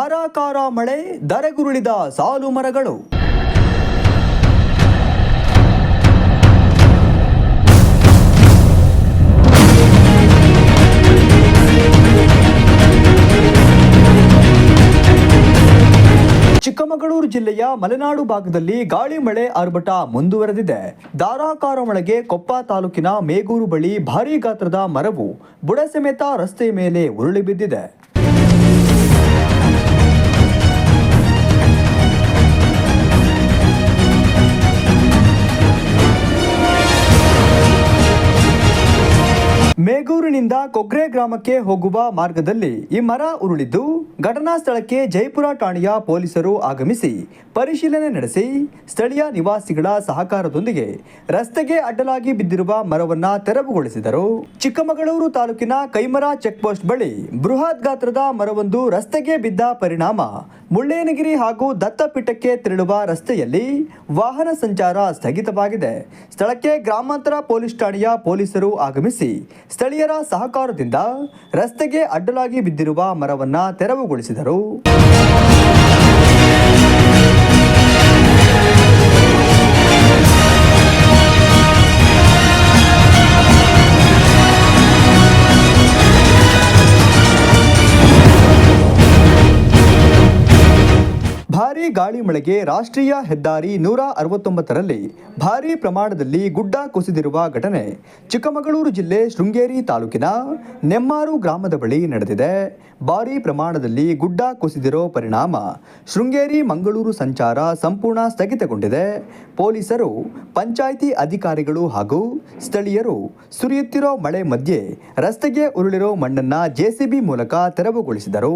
ಧಾರಾಕಾರ ಮಳೆ ದರೆಗುರುಳಿದ ಸಾಲು ಮರಗಳು. ಚಿಕ್ಕಮಗಳೂರು ಜಿಲ್ಲೆಯ ಮಲೆನಾಡು ಭಾಗದಲ್ಲಿ ಗಾಳಿ ಮಳೆ ಆರ್ಭಟ ಮುಂದುವರೆದಿದೆ. ಧಾರಾಕಾರ ಮಳೆಗೆ ಕೊಪ್ಪ ತಾಲೂಕಿನ ಮೇಗೂರು ಬಳಿ ಭಾರೀ ಗಾತ್ರದ ಮರವು ಬುಡ ರಸ್ತೆಯ ಮೇಲೆ ಉರುಳಿ ಬಿದ್ದಿದೆ. ಮೇಗೂರಿನಿಂದ ಕೊಗ್ರೆ ಗ್ರಾಮಕ್ಕೆ ಹೋಗುವ ಮಾರ್ಗದಲ್ಲಿ ಈ ಮರ ಉರುಳಿದ್ದು ಘಟನಾ ಸ್ಥಳಕ್ಕೆ ಜೈಪುರ ಠಾಣೆಯ ಪೊಲೀಸರು ಆಗಮಿಸಿ ಪರಿಶೀಲನೆ ನಡೆಸಿ ಸ್ಥಳೀಯ ನಿವಾಸಿಗಳ ಸಹಕಾರದೊಂದಿಗೆ ರಸ್ತೆಗೆ ಅಡ್ಡಲಾಗಿ ಬಿದ್ದಿರುವ ಮರವನ್ನ ತೆರವುಗೊಳಿಸಿದರು. ಚಿಕ್ಕಮಗಳೂರು ತಾಲೂಕಿನ ಕೈಮರ ಚೆಕ್ಪೋಸ್ಟ್ ಬಳಿ ಬೃಹತ್ ಗಾತ್ರದ ಮರವೊಂದು ರಸ್ತೆಗೆ ಬಿದ್ದ ಪರಿಣಾಮ ಮುಳ್ಳಯ್ಯನಗಿರಿ ಹಾಗೂ ದತ್ತಪೀಠಕ್ಕೆ ತೆರಳುವ ರಸ್ತೆಯಲ್ಲಿ ವಾಹನ ಸಂಚಾರ ಸ್ಥಗಿತವಾಗಿದೆ. ಸ್ಥಳಕ್ಕೆ ಗ್ರಾಮಾಂತರ ಪೊಲೀಸ್ ಠಾಣೆಯ ಪೊಲೀಸರು ಆಗಮಿಸಿ ಸ್ಥಳೀಯರ ಸಹಕಾರದಿಂದ ರಸ್ತೆಗೆ ಅಡ್ಡಲಾಗಿ ಬಿದ್ದಿರುವ ಮರವನ್ನು ತೆರವುಗೊಳಿಸಿದರು. ಭಾರೀ ಗಾಳಿ ಮಳೆಗೆ ರಾಷ್ಟ್ರೀಯ ಹೆದ್ದಾರಿ ನೂರ ಅರವತ್ತೊಂಬತ್ತರಲ್ಲಿ ಭಾರೀ ಪ್ರಮಾಣದಲ್ಲಿ ಗುಡ್ಡ ಕುಸಿದಿರುವ ಘಟನೆ ಚಿಕ್ಕಮಗಳೂರು ಜಿಲ್ಲೆ ಶೃಂಗೇರಿ ತಾಲೂಕಿನ ನೆಮ್ಮಾರು ಗ್ರಾಮದ ಬಳಿ ನಡೆದಿದೆ. ಭಾರೀ ಪ್ರಮಾಣದಲ್ಲಿ ಗುಡ್ಡ ಕುಸಿದಿರೋ ಪರಿಣಾಮ ಶೃಂಗೇರಿ ಮಂಗಳೂರು ಸಂಚಾರ ಸಂಪೂರ್ಣ ಸ್ಥಗಿತಗೊಂಡಿದೆ. ಪೊಲೀಸರು, ಪಂಚಾಯಿತಿ ಅಧಿಕಾರಿಗಳು ಹಾಗೂ ಸ್ಥಳೀಯರು ಸುರಿಯುತ್ತಿರೋ ಮಳೆ ಮಧ್ಯೆ ರಸ್ತೆಗೆ ಉರುಳಿರೋ ಮಣ್ಣನ್ನು ಜೆಸಿಬಿ ಮೂಲಕ ತೆರವುಗೊಳಿಸಿದರು.